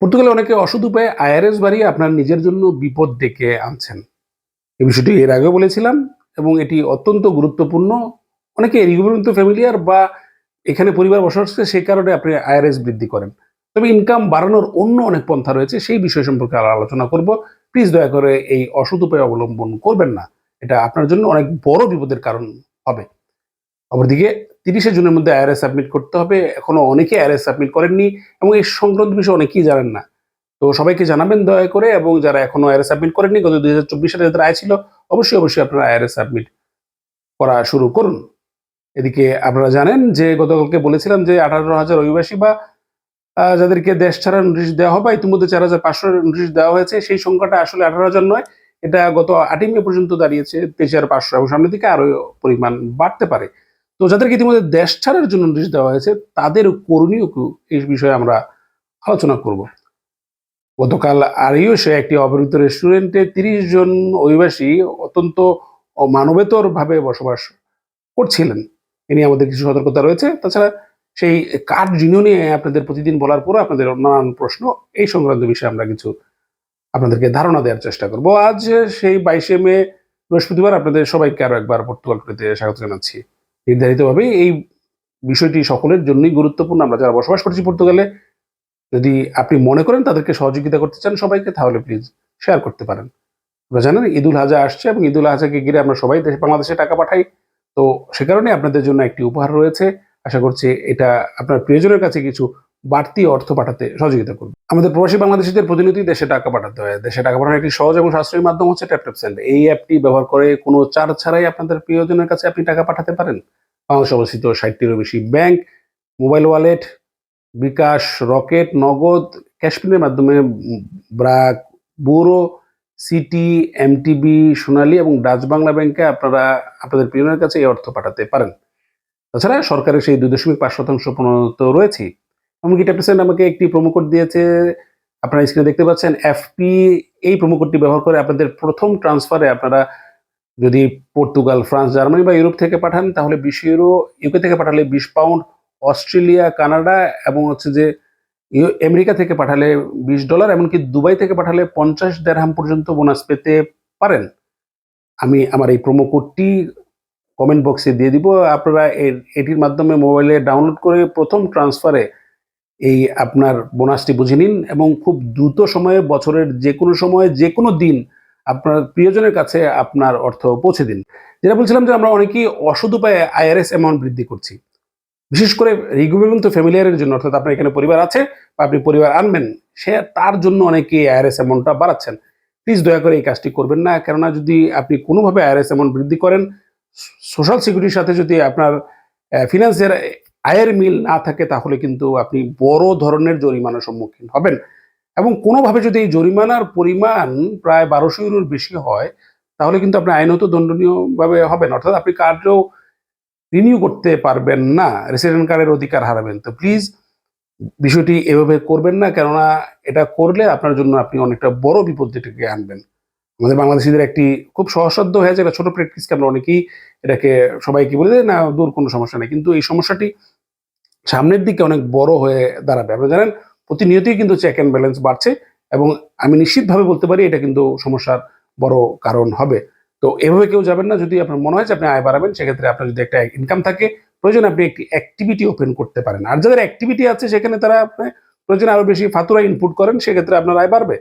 পর্তুগালে অনেকে অসৎ উপায়ে আইআরএস বাড়িয়ে আপনার নিজের জন্য বিপদ ডেকে আনছেন। এই বিষয়টি এর আগেও বলেছিলাম এবং এটি অত্যন্ত গুরুত্বপূর্ণ। অনেকে রিগুমেন্ট ফ্যামিলিয়ার বা এখানে পরিবার বসবাস করে সেই কারণে আপনি আইআরএস বৃদ্ধি করেন। তবে ইনকাম বাড়ানোর অন্য অনেক পন্থা রয়েছে, সেই বিষয় সম্পর্কে আর আলোচনা করব। প্লিজ দয়া করে এই অসৎ উপায় অবলম্বন করবেন না। এটা আপনার জন্য অনেক বড় বিপদের কারণ হবে। অপরদিকে তিরিশে জুনের মধ্যে আইআরএস সাবমিট করতে হবে। এখনও অনেকে আইআরএস সাবমিট করেননি এবং এই সংক্রান্ত বিষয়ে অনেকেই জানেন না। তো সবাইকে জানাবেন দয়া করে এবং যারা এখনও আইআরএস সাবমিট করেননি, গত দুই হাজার চব্বিশ সালে যাদের আয় ছিল, অবশ্যই অবশ্যই আপনারা আইআরএস সাবমিট করা শুরু করুন। এদিকে আপনারা জানেন যে গতকালকে বলেছিলাম যে আঠারো হাজার অভিবাসী বা যাদেরকে দেশ ছাড়া নোটিশ দেওয়া হবে ইতিমধ্যে চার হাজার পাঁচশো নোটিশ দেওয়া হয়েছে, সেই সংখ্যাটা আসলে আঠারো হাজার নয়। এটা গত আটই মে পর্যন্ত দাঁড়িয়েছে, তেইশ হাজার পাঁচশো এবং সামনের দিকে আরও পরিমাণ বাড়তে পারে। তো যাদেরকে ইতিমধ্যে দেশ ছাড়ার জন্য নোটিশ দেওয়া হয়েছে, তাদের করণীয় এই বিষয়ে আমরা আলোচনা করব। গতকাল আরিউসে একটি অবরুদ্ধ রেস্টুরেন্টে তিরিশ জন অভিবাসী অত্যন্ত মানবেতর ভাবে বসবাস করছিলেন। এ নিয়ে আমাদের কিছু সতর্কতা রয়েছে। তাছাড়া সেই কার্ড রিনিউ নিয়ে আপনাদের প্রতিদিন বলার পরও আপনাদের নানান প্রশ্ন এই সংক্রান্ত বিষয়ে আমরা কিছু আপনাদেরকে ধারণা দেওয়ার চেষ্টা করব। আজ সেই বাইশে মে বৃহস্পতিবার আপনাদের সবাইকে আরও একবার পর্তুগাল স্বাগত জানাচ্ছি। নির্ধারিতভাবে এই বিষয়টি সকলের জন্যই গুরুত্বপূর্ণ। আমরা যারা বসবাস করছি পর্তুগালে, যদি আপনি মনে করেন তাদেরকে সহযোগিতা করতে চান সবাইকে, তাহলে প্লিজ শেয়ার করতে পারেন। আপনারা জানেন ঈদুল হাজা আসছে এবং ঈদুল হাজাকে ঘিরে আমরা সবাই দেশে, বাংলাদেশে টাকা পাঠাই। তো সে কারণে আপনাদের জন্য একটি উপহার রয়েছে। আশা করছি এটা আপনার প্রিয়জনের কাছে কিছু বাড়তি অর্থ পাঠাতে সহযোগিতা করবে। আমাদের প্রবাসী বাংলাদেশিদের প্রতিনিধি দেশে টাকা পাঠাতে হয়। দেশে টাকা পাঠানোর একটি সহজ এবং সাশ্রয়ী মাধ্যম হচ্ছে ট্যাপ ট্যাপ সেন্ড এই অ্যাপটি ব্যবহার করে কোনো চার্জ ছাড়াই আপনাদের প্রিয়জনের কাছে আপনি টাকা পাঠাতে পারেন। বাংলাদেশে অবস্থিত ষাটটিরও বেশি bank, mobile wallet, bKash Rocket, Nagad ক্যাশপিনের মাধ্যমে ব্রাক বুরো, সিটি, এমটিবি, সোনালী এবং ডাচ বাংলা ব্যাংকে আপনারা আপনাদের প্রিয়জনের কাছে এই অর্থ পাঠাতে পারেন। তাছাড়া সরকারের সেই দুই দশমিক পাঁচ শতাংশ প্রণত রয়েছে এমনকি ট্যাপসেন্ট আমাকে একটি প্রোমো কোড দিয়েছে। আপনারা স্ক্রিনে দেখতে পাচ্ছেন এফপি এই প্রোমো কোডটি ব্যবহার করে আপনাদের প্রথম ট্রান্সফারে আপনারা যদি পর্তুগাল ফ্রান্স জার্মানি বা ইউরোপ থেকে পাঠান, তাহলে বিশ ইউরো ইউকে থেকে পাঠালে বিশ পাউন্ড অস্ট্রেলিয়া কানাডা এবং হচ্ছে যে আমেরিকা থেকে পাঠালে বিশ ডলার এমনকি দুবাই থেকে পাঠালে পঞ্চাশ দেড়হাম পর্যন্ত বোনাস পেতে পারেন। আমি আমার এই প্রোমো কোডটি কমেন্ট বক্সে দিয়ে দিব। আপনারা এর- এটির মাধ্যমে মোবাইলে ডাউনলোড করে প্রথম ট্রান্সফারে এই আপনার বোনাসটি বুঝে নিন এবং খুব দ্রুত সময়ে বছরের যে কোনো সময়ে যে কোনো দিন আপনার প্রিয়জনের কাছে আপনার অর্থ পৌঁছে দিন। যেটা বলছিলাম যে আমরা অনেকেই অসৎ উপায়ে আইআরএস অ্যামাউন্ট বৃদ্ধি করছি। বিশেষ করে রিগুমেন্ট ফ্যামিলিয়ারের জন্য, অর্থাৎ আপনার এখানে পরিবার আছে বা আপনি পরিবার আনবেন, সে তার জন্য অনেকে আইআরএস অ্যামাউন্টটা বাড়াচ্ছেন। প্লিজ দয়া করে এই কাজটি করবেন না, কেননা যদি আপনি কোনোভাবে আইআরএস অ্যামাউন্ট বৃদ্ধি করেন সোশ্যাল সিকিউরিটির সাথে যদি আপনার ফিনান্সের আয়ের মিল না থাকে তাহলে কিন্তু আপনি বড় ধরনের জরিমানার সম্মুখীন হবেন। এবং কোনোভাবে যদি এই জরিমানার পরিমাণ প্রায় বারোশো ইউরোর বেশি হয়, তাহলে কিন্তু আপনি আইনত দণ্ডনীয়ভাবে হবেন অর্থাৎ আপনি কার্ডও রিনিউ করতে পারবেন না, রেসিডেন্ট কার্ডের অধিকার হারাবেন। তো প্লিজ বিষয়টি এভাবে করবেন না, কেননা এটা করলে আপনার জন্য আপনি অনেকটা বড় বিপদ ডেকে আনবেন। আমাদের বাংলাদেশিদের একটি খুব সহসাধ্য হয়েছে, একটা ছোট প্র্যাকটিসকে আমরা অনেকেই এটাকে সবাইকে বলে দেয়, না, দূর কোনো সমস্যা নেই। কিন্তু এই সমস্যাটি সামনের দিকে অনেক বড় হয়ে দাঁড়াবে। আপনারা জানেন, প্রতিনিয়তই কিন্তু চেক অ্যান্ড ব্যালেন্স বাড়ছে এবং আমি নিশ্চিতভাবে বলতে পারি এটা কিন্তু সমস্যার বড় কারণ হবে। তো এভাবে কেউ যাবেন না, যদি আপনার মনে হয় যে আপনি আয় বাড়াবেন, সেক্ষেত্রে আপনার যদি একটা ইনকাম থাকে, প্রয়োজন আপনি একটি অ্যাক্টিভিটি ওপেন করতে পারেন। আর যাদের অ্যাক্টিভিটি আছে, সেখানে তারা আপনি প্রয়োজন আরও বেশি ফাতুরা ইনপুট করেন, সেক্ষেত্রে আপনার আয় বাড়বে।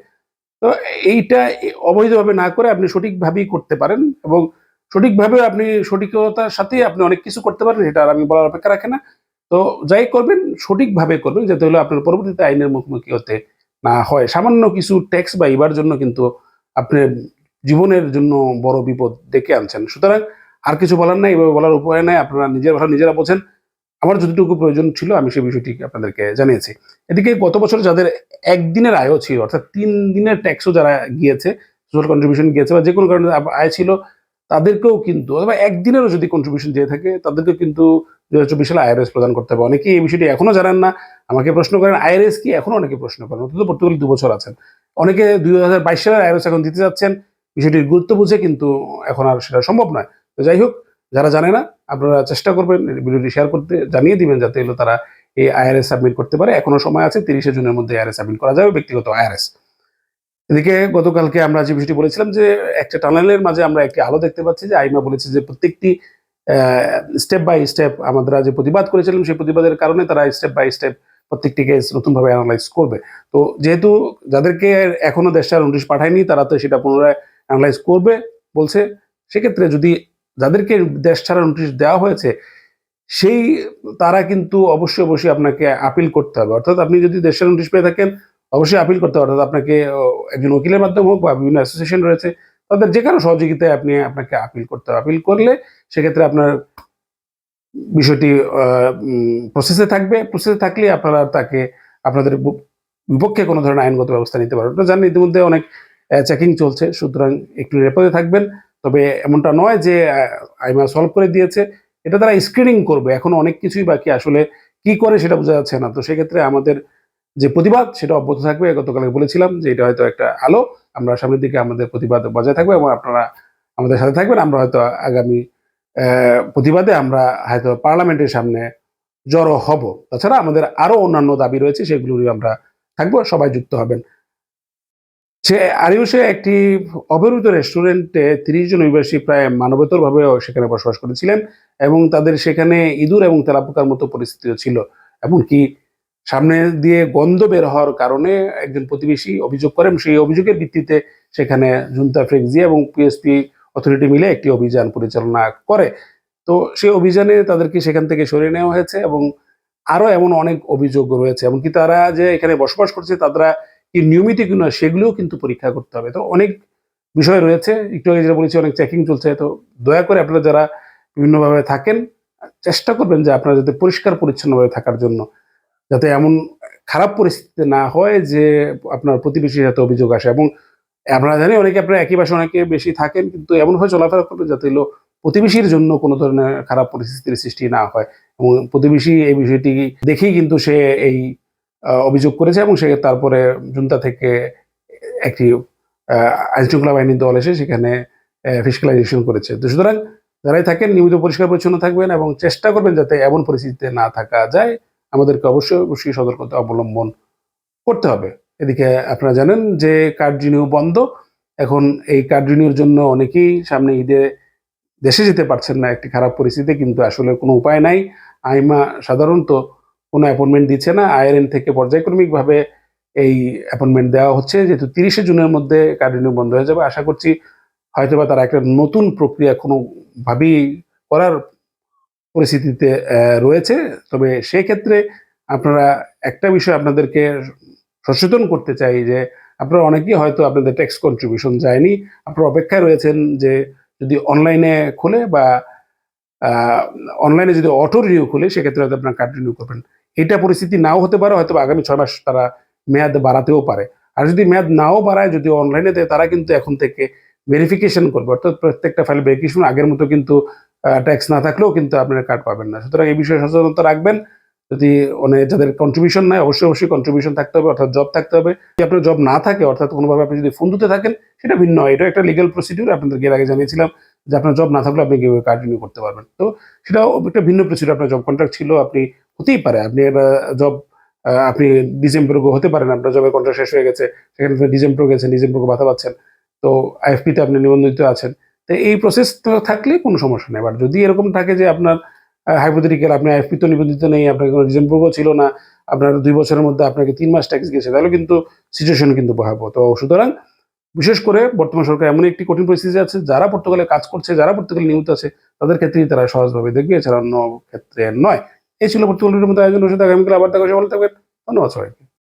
তো এইটা অবৈধভাবে না করে আপনি সঠিকভাবেই করতে পারেন এবং সঠিকভাবে আপনি সঠিকতার সাথে আপনি অনেক কিছু করতে পারেন, এটা আর আমি বলার অপেক্ষা রাখে না। তো যাই করবেন, সঠিকভাবে করবেন যাতে হলো আপনার পরবর্তীতে আইনের মুখোমুখি হতে না হয়। সামান্য কিছু ট্যাক্স বা ইবার জন্য কিন্তু আপনি জীবনের জন্য বড় বিপদ ডেকে আনছেন। সুতরাং আর কিছু বলার নাই, এভাবে বলার উপায় নাই, আপনারা নিজের ভালো নিজেরা বোঝেন। আমার যতটুকু প্রয়োজন ছিল আমি সেই বিষয়টি আপনাদেরকে জানিয়েছি। এদিকে গত বছর যাদের একদিনের আয়ও ছিল, অর্থাৎ তিন দিনের ট্যাক্সও যারা গিয়েছে সোশ্যাল কন্ট্রিবিউশন গিয়েছে বা যে কোনো কারণে আয় ছিল তাদেরকেও কিন্তু, অথবা একদিনেরও যদি কন্ট্রিবিউশন দিয়ে থাকে, তাদেরকেও কিন্তু দু হাজার চব্বিশ সালে আইআরএস প্রদান করতে হবে। অনেকেই এই বিষয়টি এখনও জানেন না। আমাকে প্রশ্ন করেন আইআরএস কি? এখনও অনেকে প্রশ্ন করেন, অন্তত পর্তুগাল দু বছর আছেন। অনেকে দুই হাজার বাইশ সালের আইআরএস এখন দিতে যাচ্ছেন। বিষয়টির গুরুত্ব বুঝে কিন্তু এখন আর সেটা সম্ভব নয়। তো যাই হোক, যারা জানে না, আপনারা চেষ্টা করবেন ভিডিওটি শেয়ার করতে, জানিয়ে দিবেন যাতে হলো তারা এই আইআরএস সাবমিট করতে পারে। এখনও সময় আছে, তিরিশে জুনের মধ্যে আইআরএস সাবমিট করা যাবে, ব্যক্তিগত আইআরএস এদিকে গতকালকে আমরা যে বিষয়টি বলেছিলাম যে একটা টানেলের মাঝে আমরা একটি আলো দেখতে পাচ্ছি যে আইমা বলেছে যে প্রত্যেকটি স্টেপ বাই স্টেপ আমাদের যে প্রতিবাদ করেছিলাম সেই প্রতিবাদের কারণে তারা স্টেপ বাই স্টেপ প্রত্যেকটি কেস নতুনভাবে অ্যানালাইজ করবে। তো যেহেতু যাদেরকে এখনও দেশটার নোটিশ পাঠায়নি, তারা তো সেটা পুনরায় অ্যানালাইজ করবে, বলছে। সেক্ষেত্রে যদি যাদেরকে দেশ ছাড়া নোটিশ দেওয়া হয়েছে, সেই তারা কিন্তু অবশ্যই অবশ্যই আপনাকে আপিল করতে হবে। অর্থাৎ আপনি যদি দেশের নোটিশ পেয়ে থাকেন অবশ্যই আপিল করতে অর্থাৎ আপনাকে একজন উকিলের মাধ্যমে হোক বা বিভিন্ন অ্যাসোসিয়েশন রয়েছে, তাদের যে কোনো সহযোগিতায় আপনি, আপনাকে আপিল করতে হবে। আপিল করলে সেক্ষেত্রে আপনার বিষয়টি প্রসেসে থাকবে। প্রসেসে থাকলে আপনারা তাকে, আপনাদের বিপক্ষে কোনো ধরনের আইনগত ব্যবস্থা নিতে পারবেন। জানেন ইতিমধ্যে অনেক চেকিং চলছে। সুতরাং একটু নিরাপদে থাকবেন। তবে এমনটা নয় যে আইমা সলভ করে দিয়েছে। এটা তারা স্ক্রিনিং করবে। এখন অনেক কিছুই বাকি। আসলে কি করে সেটা বোঝা যাচ্ছে না। তো সেক্ষেত্রে আমাদের যে প্রতিবাদ, সেটা অব্যাহত থাকবে। গতকালে বলেছিলাম যে এটা হয়তো একটা আলো। আমরা সামনের দিকে আমাদের প্রতিবাদ বজায় থাকবে এবং আপনারা আমাদের সাথে থাকবেন। আমরা হয়তো আগামী প্রতিবাদে আমরা হয়তো পার্লামেন্টের সামনে জড়ো হব। তাছাড়া আমাদের আরও অন্যান্য দাবি রয়েছে, সেগুলো আমরা থাকব। সবাই যুক্ত হবেন। সে আরিউসে একটি অবরুদ্ধ রেস্টুরেন্টে তিরিশ জন অভিবাসী প্রায় মানবেতর ভাবে সেখানে বসবাস করেছিলেন এবং তাদের সেখানে ইঁদুর এবং তেলাপোকার মতো পরিস্থিতিও ছিল। এমনকি সামনে দিয়ে গন্ধ বের হওয়ার কারণে একজন প্রতিবেশী অভিযোগ করেন সেই অভিযোগের ভিত্তিতে সেখানে জুন্তা ফ্রেক্সি এবং পিএসপি অথরিটি মিলে একটি অভিযান পরিচালনা করে। তো সেই অভিযানে তাদেরকে সেখান থেকে সরিয়ে নেওয়া হয়েছে এবং আরও এমন অনেক অভিযোগ রয়েছে। এমনকি তারা যে এখানে বসবাস করছে, তারা কি নিয়মিত কিনা সেগুলোও কিন্তু পরীক্ষা করতে হবে। তো অনেক বিষয় রয়েছে। একটু আগে যেটা বলেছি, অনেক চেকিং চলছে। তো দয়া করে আপনারা যারা বিভিন্নভাবে থাকেন, চেষ্টা করবেন যে আপনারা যাতে পরিষ্কার পরিচ্ছন্নভাবে থাকার জন্য যাতে এমন খারাপ পরিস্থিতিতে না হয় যে আপনার প্রতিবেশীর সাথে অভিযোগ আসে এবং আপনারা জানি অনেকে আপনার একই বাসে অনেকে বেশি থাকেন, কিন্তু এমনভাবে চলাফেরা করবেন যাতে হলো প্রতিবেশীর জন্য কোনো ধরনের খারাপ পরিস্থিতির সৃষ্টি না হয় এবং প্রতিবেশী এই বিষয়টি দেখেই কিন্তু সে এই অভিযোগ করেছে এবং সে তারপরে জুনতা থেকে একটি আইন শৃঙ্খলা বাহিনীর দল এসে সেখানে ফিসকালাইজেশন করেছে। তো সুতরাং যারাই থাকেন নিয়মিত পরিষ্কার পরিচ্ছন্ন থাকবেন এবং চেষ্টা করবেন যাতে এমন পরিস্থিতিতে না থাকা যায়। আমাদেরকে অবশ্যই অবশ্যই সতর্কতা অবলম্বন করতে হবে। এদিকে আপনারা জানেন যে কার্ড রিনিউ বন্ধ। এখন এই কার্ড রিনিউর জন্য অনেকেই সামনে ঈদে দেশে যেতে পারছেন না, একটি খারাপ পরিস্থিতি কিন্তু আসলে কোনো উপায় নাই। আইমা সাধারণত কোনো অ্যাপয়েন্টমেন্ট দিচ্ছে না। আইআরএন থেকে পর্যায়ক্রমিকভাবে এই অ্যাপয়েন্টমেন্ট দেওয়া হচ্ছে। যেহেতু তিরিশে জুনের মধ্যে কার্ড রিনিউ বন্ধ হয়ে যাবে, আশা করছি হয়তোবা তারা একটা নতুন প্রক্রিয়া কোনোভাবেই করার পরিস্থিতিতে রয়েছে। তবে সেক্ষেত্রে আপনারা একটা বিষয় আপনাদেরকে সচেতন করতে চাই যে, আপনারা অনেকেই হয়তো আপনাদের ট্যাক্স কন্ট্রিবিউশন যায়নি। আপনারা অপেক্ষায় রয়েছেন যে, যদি অনলাইনে খুলে বা অনলাইনে যদি অটো রিনিউ খুলে, সেক্ষেত্রে হয়তো আপনার কার্ড রিনিউ করবেন। এটা পরিস্থিতি নাও হতে পারে, হয়তো আগামী ছয় মাস তারা মেয়াদ বাড়াতেও পারে। আর যদি মেয়াদ নাও বাড়ায় যদি অনলাইনে দেয় তারা কিন্তু এখন থেকে ভেরিফিকেশন করবে। অর্থাৎ প্রত্যেকটা ফাইল ভেরিফিকেশন আগের মতো কিন্তু ট্যাক্স না থাকলেও কিন্তু আপনারা কার্ড পাবেন না। সুতরাং এই বিষয়ে সচেতনতা রাখবেন। যদি মানে যাদের কন্ট্রিবিউশন নাই, অবশ্যই অবশ্যই কন্ট্রিবিউশন থাকতে হবে, অর্থাৎ জব থাকতে হবে। যদি আপনার জব না থাকে, অর্থাৎ কোনোভাবে আপনি যদি ফোন দিতে থাকেন, সেটা ভিন্ন হয়। এটা একটা লিগাল প্রসিডিউর আপনাদেরকে এর আগে জানিয়েছিলাম যে আপনার জব না থাকলে আপনি কীভাবে কার্ড রিনিউ করতে পারবেন। তো সেটাও একটা ভিন্ন প্রসিডিউর আপনার জব কন্ট্রাক্ট ছিল, আপনি হতেই পারে। আপনি জব আপনি ডিসেম্বরগো হতে পারেন, আপনার জবের কন্ট্রাক্ট শেষ হয়ে গেছে, সেখানে ডিসেম্বর গেছেন ডিসেম্বরগো ভাতা পাচ্ছেন। তো আইএফপিতে আপনি নিবন্ধিত আছেন। তো এই প্রসেস থাকলে কোনো সমস্যা নেই। বাট যদি এরকম থাকে যে আপনার হাইপোথেটিক্যাল আপনি আইএফপি তো নিবন্ধিত নেই, আপনার কোনো ডিসেম্বরগো ছিল না, আপনার দুই বছরের মধ্যে আপনাকে তিন মাস ট্যাক্স গেছে তাহলে কিন্তু সিচুয়েশন কিন্তু ভয়াবহ। তো সুতরাং বিশেষ করে বর্তমান সরকার এমন একটি কঠিন পরিস্থিতি আছে, যারা পর্তুগালে কাজ করছে, যারা পর্তুগালে নিয়মিত আছে, তাদের ক্ষেত্রেই তারা সহজভাবে দেখবে, এছাড়া অন্য ক্ষেত্রে নয়। এই ছিল পর্তুগালের মধ্যে আয়োজন রয়েছে আগামীকাল আবার দেখা ভালো থাকবেন। ধন্যবাদ সবাইকে।